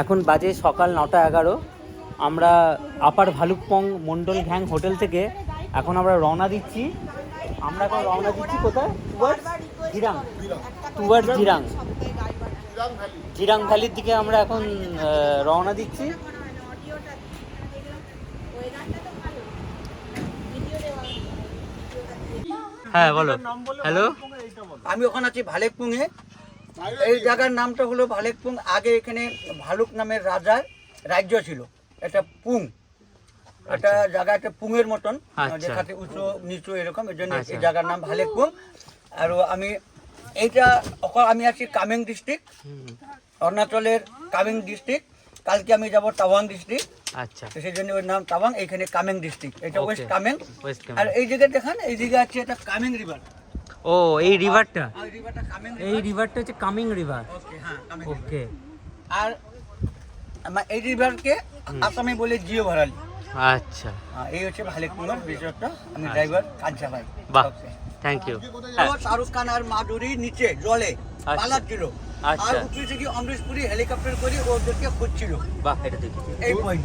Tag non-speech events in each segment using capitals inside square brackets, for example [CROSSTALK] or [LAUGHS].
এখন বাজে সকাল নটা এগারো। আমরা আপার ভালুকপং মন্ডল ঘ্যাং হোটেল থেকে এখন আমরা রওনা দিচ্ছি। আমরা এখন রওনা দিচ্ছি কোথায়? টুয়ার্ডস জিরাং। টুয়ার্ডস জিরাং। জিরাং ভ্যালির দিকে আমরা এখন রওনা দিচ্ছি। হ্যাঁ বলো। হ্যালো আমি ওখানে আছি ভালেকপুংয়ে। এই জায়গার নামটা হলো ভালেকপুং। আগে এখানে ভালুক নামের রাজার রাজ্য ছিল। এটা পুং। এটা জায়গা একটা পুঙের মতন আচ্ছা। যেখানে উঁচু নিচু এরকম এই জন্য আচ্ছা। এই জায়গার নাম ভালেকপুং। আর আমি এইটা ওখানে আমি আছি কামেং ডিস্ট্রিক্ট অরুণাচলের কামেং ডিস্ট্রিক্ট কালকে আমি যাব তাওয়াং ডিস্ট্রিক্ট। আচ্ছা। সেই জন্য ওর নাম তাওয়াং এইখানে কামেং ডিস্ট্রিক্ট। এটা. ওয়েস্ট কামেং। আর এই জায়গায় দেখান এই জায়গা আছে এটা কামেং রিভার। ও এই রিভারটা আর রিভারটা কামেং এই রিভারটা হচ্ছে কামিং রিভার ওকে হ্যাঁ কামেং ওকে আর এই রিভারকে আসামে বলে জিও ভরালি আচ্ছা। হ্যাঁ, এই হচ্ছে ভালেকুমার রিসোর্টটা আমি ড্রাইভার কাঞ্চা ভাই। বাহ থ্যাংক ইউ শাহরুখ খান আর মাধুরী নিচে জলে আচ্ছা। পালাচ্ছিল আর আচ্ছা। উপরে থেকে অমরিশ পুরি হেলিকপ্টার করে ওদেরকে খুঁজছিল। বাহ এটা দেখি। এই পয়েন্ট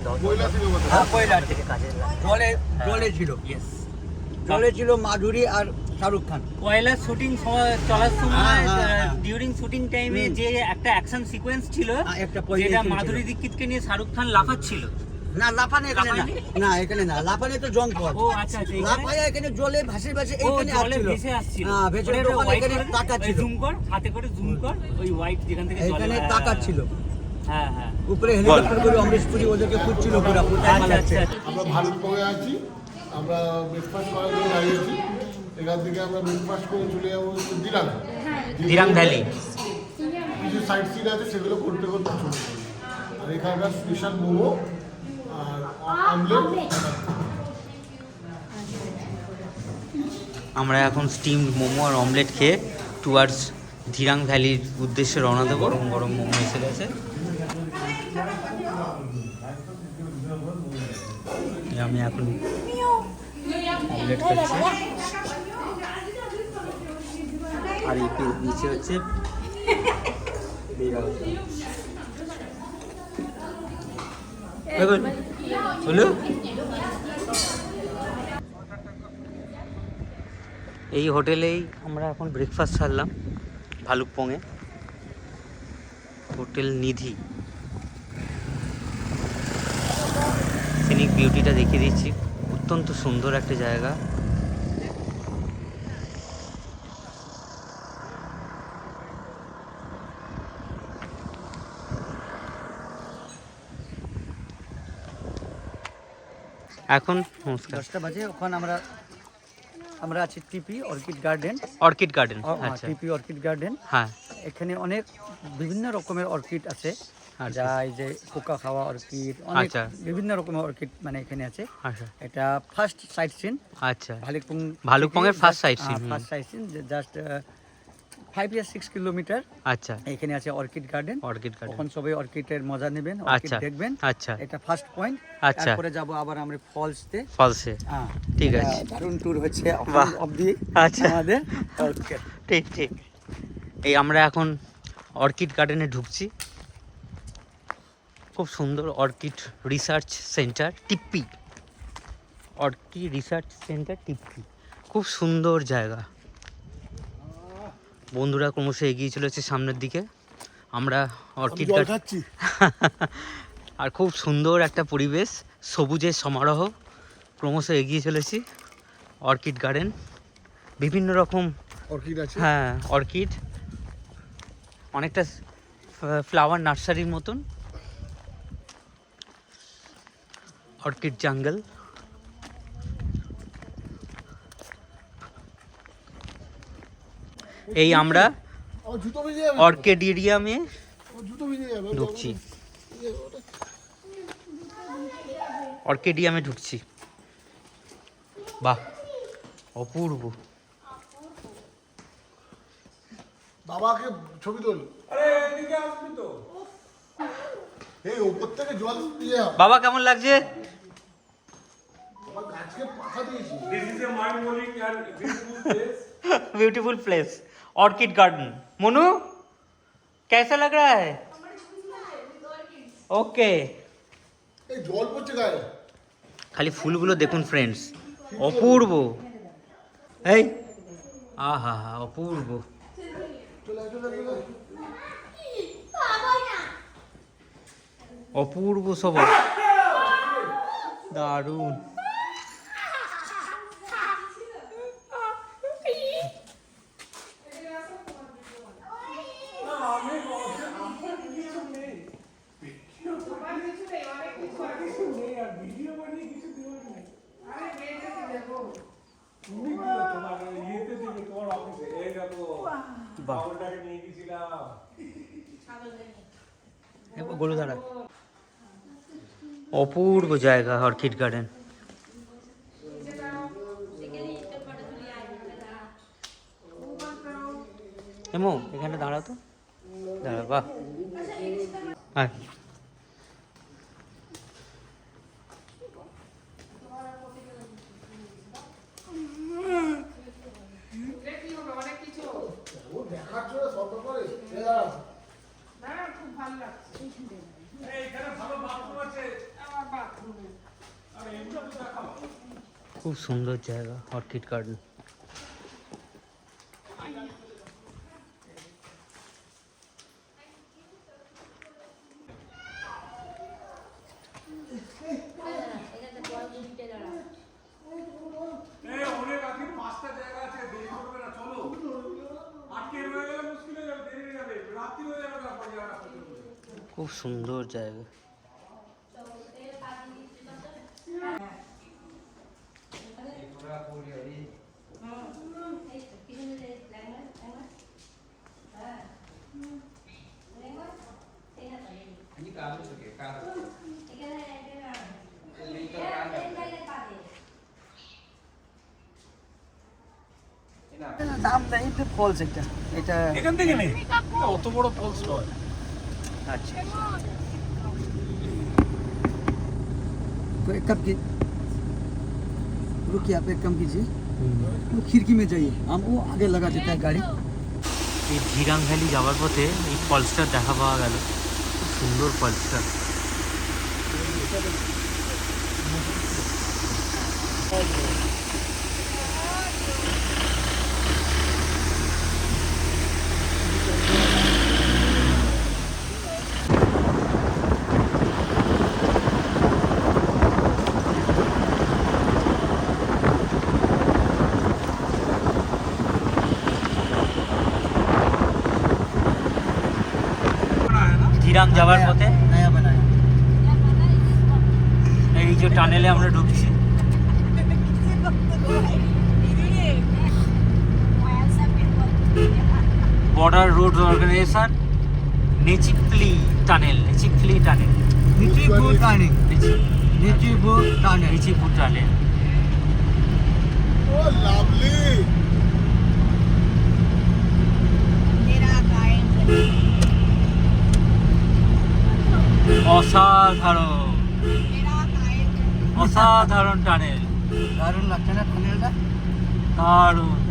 হ্যাঁ কয়লা থেকে কাজের জলে জলে ছিল। জলে ছিল মাধুরী আর শাহরুখ খান। কয়লা শুটিং চলার সময়। ডিউরিং শুটিং টাইমে যে একটা অ্যাকশন সিকোয়েন্স ছিল হ্যাঁ, একটা পয়লা যেটা মাধুরী দীক্ষিতকে নিয়ে শাহরুখ খান লাফাচ্ছিল। না লাফানে এখানে না। না এখানে না। লাফানে তো জঙ্গল ও আচ্ছা আচ্ছা এখানে- এখানে জলে ভাসে ভাসে এইখানে জলে ভেসে আসছিল। হ্যাঁ ভেসে ওটা তখন এখানে তাকাচ্ছিল জুম কর হাতে করে জুম কর ওই হোয়াইট যেখান থেকে জলে এখানে হ্যাঁ, তাকাচ্ছিল হ্যাঁ হ্যাঁ। উপরে হেলিকপ্টার করে অমরিশ পুরি ওদেরকে খুঁজছিল পুরা কোথায় আচ্ছা পালাচ্ছে আচ্ছা। আমরা ভারতবঙ্গে আছি। আমরা ব্রেকফাস্ট করার জন্য দাঁড়িয়েছি। এখান থেকে আমরা ব্রেকফাস্ট করে চলে যাব হচ্ছে দিরাং। দিরাং ভ্যালি। কিছু সাইড সিন আছে সেগুলো করতে করতে চলে যাব। আর এখানকার স্পেশাল মোমো আর আমলেট। আমরা এখন স্টিম মোমো আর অমলেট খেয়ে টুয়ার্ডস ধিরাং ভ্যালির উদ্দেশ্যে রওনা দেবো। গরম গরম মোমো এসে গেছে। আমি এখন অমলেট খাচ্ছি। আর এই পে- নিচে হচ্ছে এই হোটেলেই আমরা এখন ব্রেকফাস্ট সারলাম ভালুকপংয়ে হোটেল নিধি। সিনিক বিউটিটা দেখিয়ে দিচ্ছি। অত্যন্ত সুন্দর একটা জায়গা। এখন নমস্কার। দশটা বাজে ওখানে আমরা আমরা আছি Tipi orchid garden. Orchid garden আচ্ছা। Tipi orchid garden. হ্যাঁ। এখানে অনেক বিভিন্ন রকমের অর্কিড আছে। আচ্ছা। যা এই যে পোকা খাওয়া অর্কিড অনেক আচ্ছা। বিভিন্ন রকমের অর্কিড মানে এখানে আছে। আচ্ছা। এটা ফার্স্ট সাইট সিন আচ্ছা। ভালুকপুং ভালুকপংয়ের first sight scene, হুম। First sight scene just five year six kilometre আচ্ছা। এখানে আছে অর্কিড গার্ডেন। Orchid garden. তখন সবাই অর্কিডের মজা নেবেন অর্কিড আচ্ছা দেখবেন। আচ্ছা। এটা ফার্স্ট পয়েন্ট আচ্ছা। তারপরে যাব আবার আমরা ফলসতে ফলসে। হ্যাঁ। ঠিক আছে। দারুণ ট্যুর হচ্ছে। অবধি আচ্ছা। আমাদের। ওকে ঠিক ঠিক। এই আমরা এখন অর্কিড গার্ডেনে ঢুকছি। খুব সুন্দর orchid research centre Tippi. Orchid research centre Tippi. খুব সুন্দর জায়গা। বন্ধুরা ক্রমশ এগিয়ে চলেছে সামনের দিকে। আমরা অর্কিড খাচ্ছি। [LAUGHS] আর খুব সুন্দর একটা পরিবেশ সবুজের সমারোহ। ক্রমশ এগিয়ে চলেছি অর্কিড গার্ডেন। বিভিন্ন রকম অর্কিড আছে? হ্যাঁ অর্কিড। অনেকটা ফ্লাওয়ার নার্সারির মতন। Orchid jungle. এই আমরা যাবে। ঢুকছি। অর্কেডিয়ামে ঢুকছি। বাহ অপূর্ব। বাবাকে ছবি তোল। বাবা কেমন লাগছে? বিউটিফুল গাছকে [LAUGHS] পাখা দিয়েছি This is a mind-blowing and beautiful place. Beautiful place orchid garden Monu कैसा लग रहा है ওকে এই জল পড়ছে গায়ে খালি ফুলগুলো দেখুন ফ্রেন্ডস অপূর্ব এই আহা হা অপূর্ব চলে আয়, চলে আয়, চলে আয়। অপূর্ব সব দারুণ গরু দাঁড়া অপূর্ব জায়গা অর্কিড গার্ডেন। এমো এখানে দাঁড়াও তো। দাঁড়া বাহ। আয় ও দেখাচ্ছ না, শব্দ করে এ দাঁড়াও। এই, এখানে ভালো bathroom আছে। আরে, এগুলো তো দেখাও। খুব সুন্দর জায়গা অর্কিড গার্ডেন এই, অনেক আছে, পাঁচটা জায়গা আছে, দেরি করবে না, চলো। আটকে রয়ে গেলে মুশকিল হয়ে যাবে, দেরি হয়ে যাবে। রাত্রি হয়ে যাবে তারপর জায়গাটা খুঁজে খুঁজে। খুব সুন্দর জায়গা। দাম এটা ফলস এটা। এটা এখান থেকে নেই অত বড় ফলস নয়। আচ্ছা तो एक कप की रुकिए आप एक कम कीजिए वो खिड़की में जाइए हम वो आगे लगा देता है गाड़ी এই ধিরাং ভ্যালি যাওয়ার পথে এই ফলসটার দেখা পাওয়া গেল খুব সুন্দর ফলসটা যাওয়ার পথে? এই যে টানেলে আমরা ঢুকছি। Border road organisation নেচিকলি tunnel নেচিকলি tunnel Nechiphu tunnel Nechiphu tunnel Nechiphu tunnel oh lovely মেরা অসাধারণ। অসাধারণ টানেল। দারুণ লাগছে না টানেলটা দারুণ।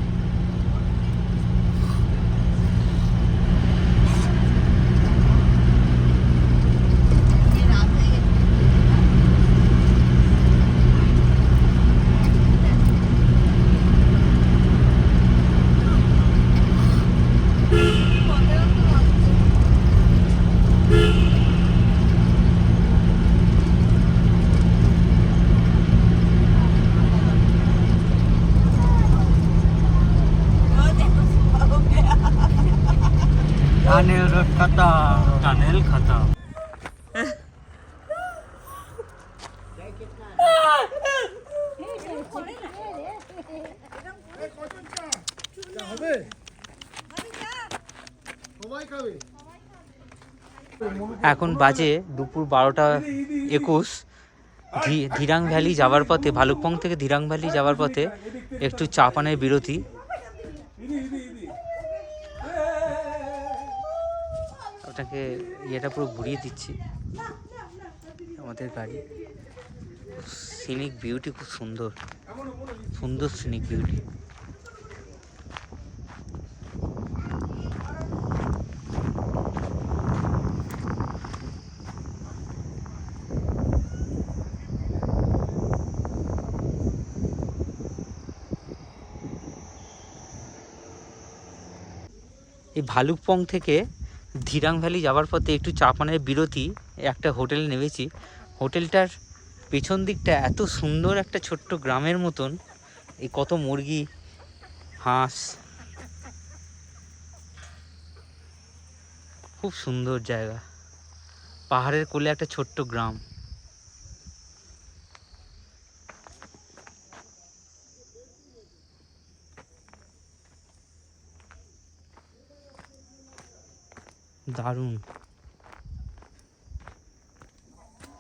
খাবে এখন বাজে দুপুর বারোটা একুশ। ধিরাং ভ্যালি যাওয়ার পথে, ভালুকপং থেকে ধিরাং ভ্যালি যাওয়ার পথে একটু চা পানের বিরতি। গাছটাকে ইয়েটা পুরো ঘুরিয়ে দিচ্ছি। আমাদের গাড়ি সিনিক বিউটি খুব সুন্দর। সুন্দর সিনিক বিউটি এই ভালুকপং থেকে ধিরাং ভ্যালি যাওয়ার পথে একটু চা পানের বিরতি, একটা হোটেলে নেমেছি। হোটেলটার পেছন দিকটা এত সুন্দর একটা ছোট্ট গ্রামের মতন এই কত মুরগি, হাঁস। খুব সুন্দর জায়গা। পাহাড়ের কোলে একটা ছোট্ট গ্রাম। দারুণ।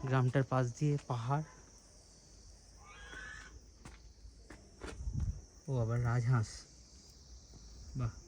গ্রামটার পাশ দিয়ে পাহাড়। ও আবার রাজহাঁস। বাহ।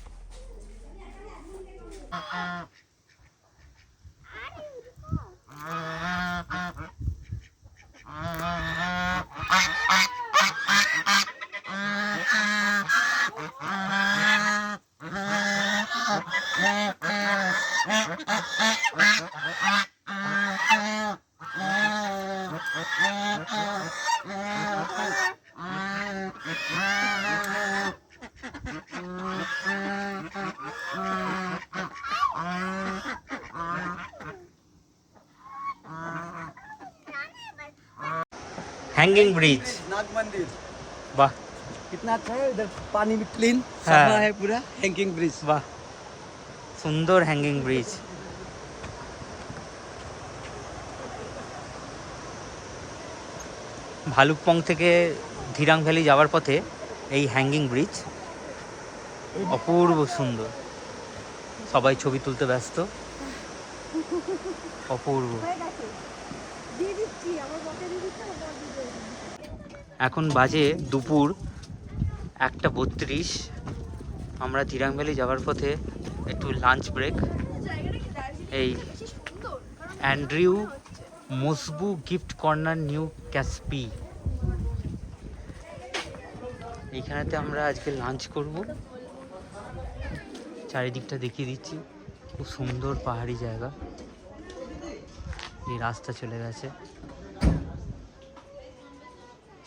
হ্যাঙ্গিং ব্রিজ नाग मंदिर বাহ कितना अच्छा है इधर पानी भी क्लीन हाँ। सफा है पूरा हैंगिंग ब्रिज বাহ সুন্দর হ্যাঙ্গিং ব্রিজ ভালুকপং থেকে ধিরাং ভ্যালি যাওয়ার পথে এই হ্যাঙ্গিং ব্রিজ অপূর্ব সুন্দর সবাই ছবি তুলতে ব্যস্ত অপূর্ব এখন বাজে দুপুর একটা বত্রিশ। আমরা ধিরাং ভ্যালি যাওয়ার পথে একটু লাঞ্চ ব্রেক এই অ্যান্ড্রিউ মসবু গিফট কর্নার নিউ ক্যাসপি। এইখানেতে আমরা আজকে লাঞ্চ করব। চারিদিকটা দেখিয়ে দিচ্ছি। খুব সুন্দর পাহাড়ি জায়গা। এই রাস্তা চলে গেছে।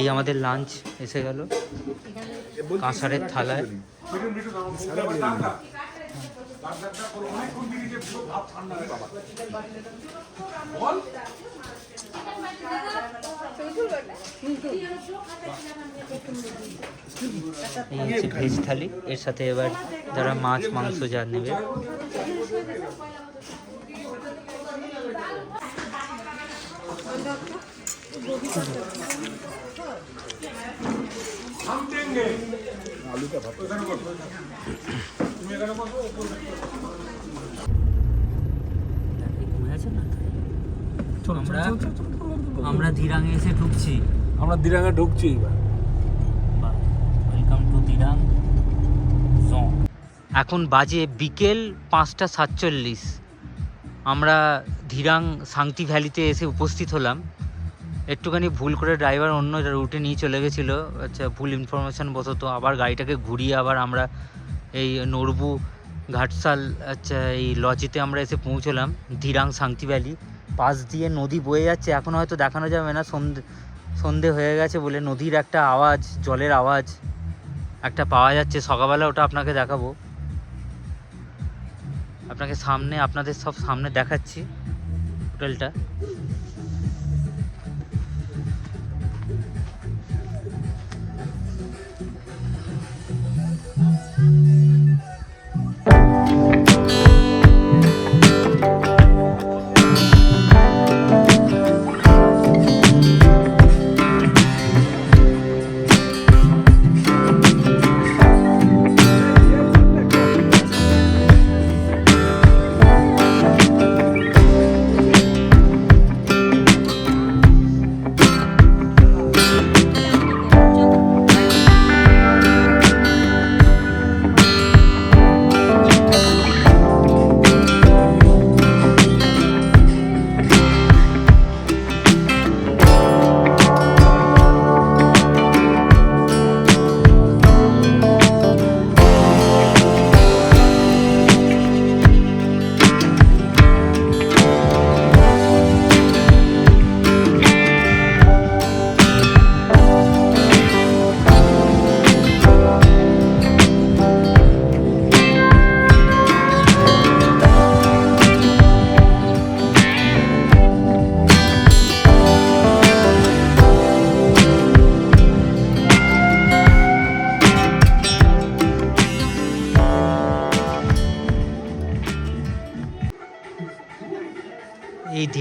এই আমাদের লাঞ্চ এসে গেল। কাঁসারের থালায়। এই হচ্ছে ভেজ থালি। এর সাথে এবার যারা মাছ, মাংস যা নেবে। আমরা আমরা ধীরাঙে এসে ঢুকছি। আমরা দিরাঙ্গে ঢুকছি এবার। ওয়েলকাম টু দিরাং এখন বাজে বিকেল পাঁচটা সাতচল্লিশ। আমরা ধীরাং সাংতি ভ্যালিতে এসে উপস্থিত হলাম। একটুখানি ভুল করে ড্রাইভার অন্য রুটে নিয়ে চলে গেছিল। আচ্ছা ভুল ইনফরমেশান বশত আবার গাড়িটাকে ঘুরিয়ে আবার আমরা এই নরবু ঘাটসাল আচ্ছা এই লজিতে আমরা এসে পৌঁছলাম, ধীরাং শান্তি ভ্যালি। পাশ দিয়ে নদী বয়ে যাচ্ছে। এখন হয়তো দেখানো যাবে না। সন্ধে সন্ধে হয়ে গেছে বলে নদীর একটা আওয়াজ, জলের আওয়াজ একটা পাওয়া যাচ্ছে। সকালবেলা ওটা আপনাকে দেখাবো। আপনাকে সামনে, আপনাদের সব সামনে দেখাচ্ছি হোটেলটা।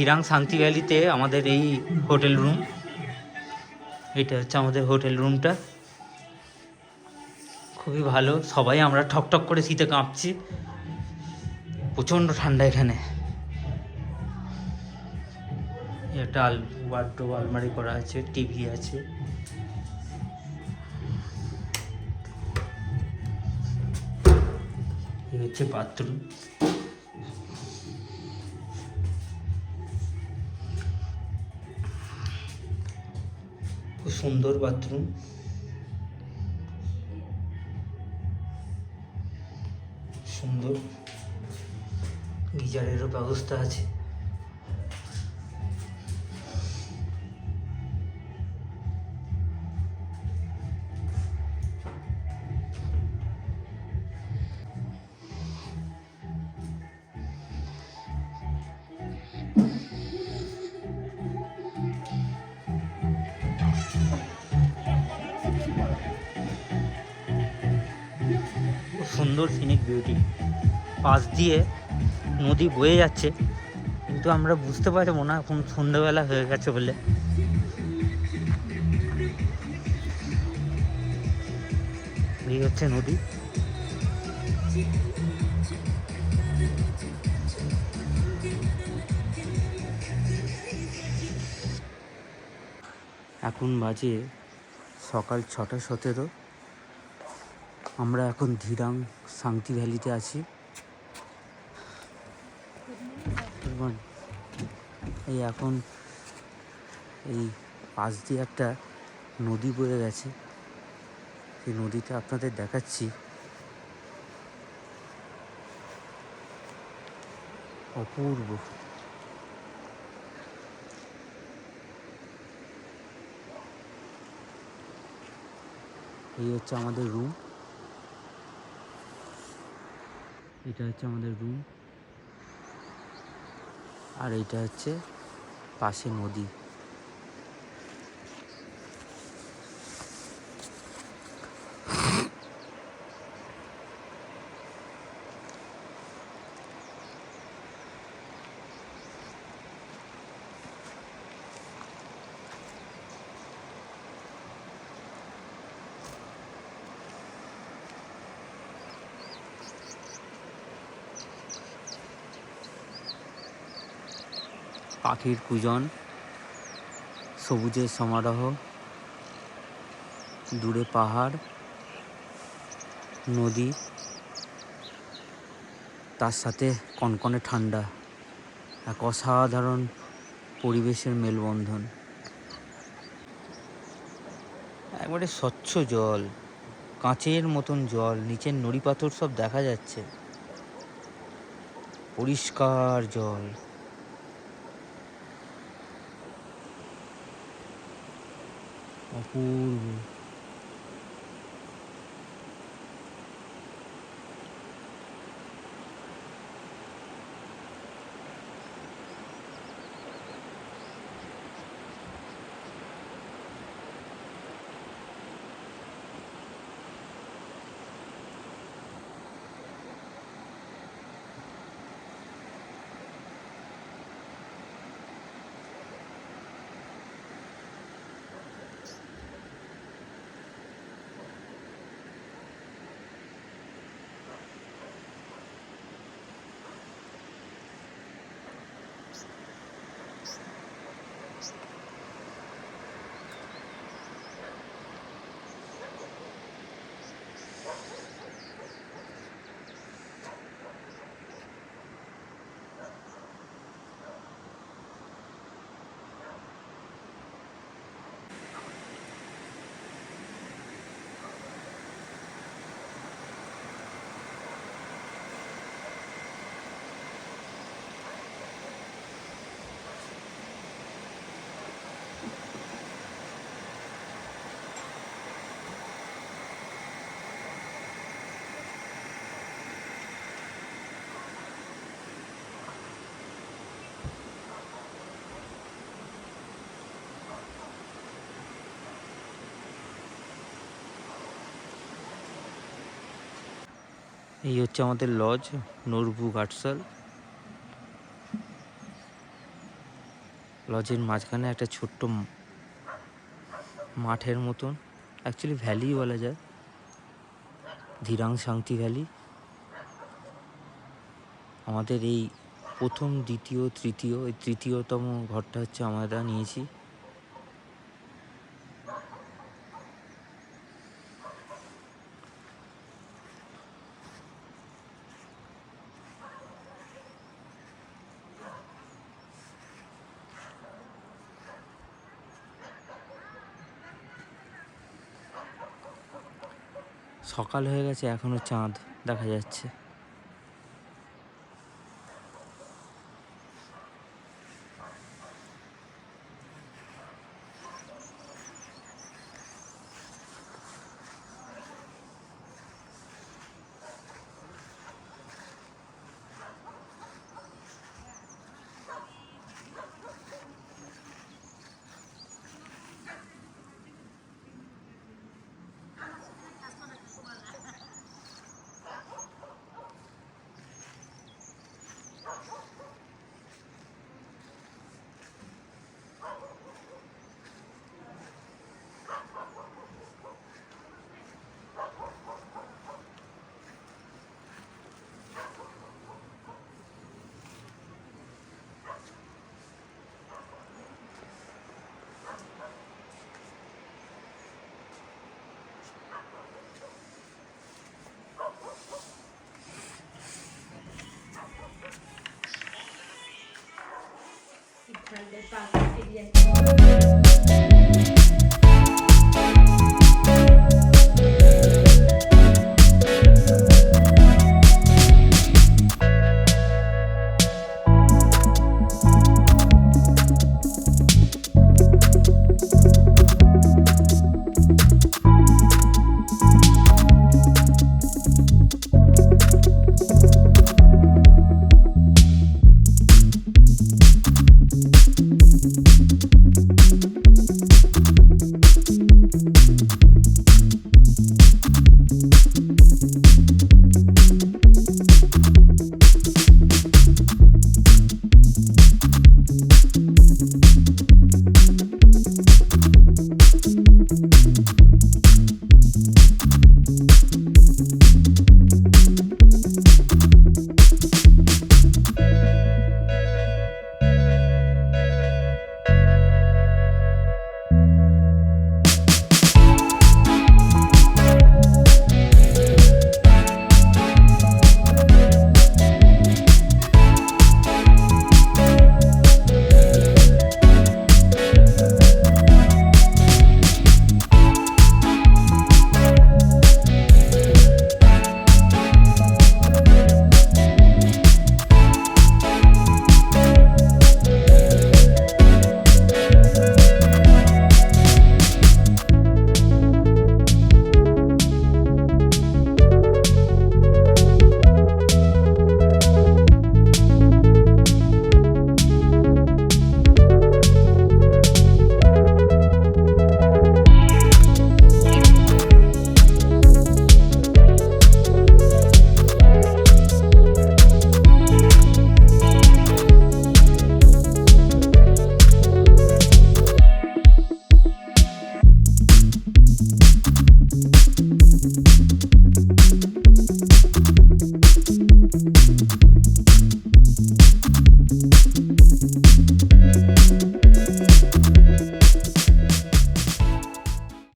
ধীরাং শান্তি ভ্যালিতে আমাদের এই হোটেল রুম। এটা হচ্ছে আমাদের হোটেল রুমটা। খুবই ভালো। সবাই আমরা ঠক ঠক করে শীতে কাঁপছি। প্রচণ্ড ঠান্ডা এখানে। একটা আল ওয়ার্ড্রোব আলমারি করা আছে টিভি আছে। হচ্ছে বাথরুম সুন্দর বাথরুম। সুন্দর। গিজারেরও ব্যবস্থা আছে। সুন্দর সিনিক বিউটি পাশ দিয়ে নদী বয়ে যাচ্ছে, কিন্তু আমরা বুঝতে পারব না, এখন সন্ধ্যাবেলা হয়ে গেছে বলে। এই হচ্ছে নদী। এখন বাজে সকাল ছটা সতেরো। আমরা এখন ধীরাং শান্তি ভ্যালিতে আছি। এই এখন এই পাশ দিয়ে একটা নদী বয়ে গেছে। সেই নদীটা আপনাদের দেখাচ্ছি। অপূর্ব। এই হচ্ছে আমাদের রুম এটা হচ্ছে আমাদের রুম আর এটা হচ্ছে পাশে নদী। পাখির কুজন, সবুজের সমারোহ, দূরে পাহাড়, নদী, তার সাথে কনকনে ঠান্ডা, এক অসাধারণ পরিবেশের মেলবন্ধন। একবারে স্বচ্ছ জল, কাঁচের মতন জল, নিচের নুড়ি পাথর সব দেখা যাচ্ছে। পরিষ্কার জল। অপূর্ব এই হচ্ছে আমাদের লজ নরবু ঘাটসাল। লজের মাঝখানে একটা ছোট্ট মাঠের মতন অ্যাকচুয়ালি ভ্যালি বলা যায়। ধীরাং শান্তি ভ্যালি আমাদের এই প্রথম, দ্বিতীয়, তৃতীয়, এই তৃতীয়তম ঘরটা হচ্ছে আমরা নিয়েছি। সকাল হয়ে গেছে এখনও চাঁদ দেখা যাচ্ছে। Grande Padre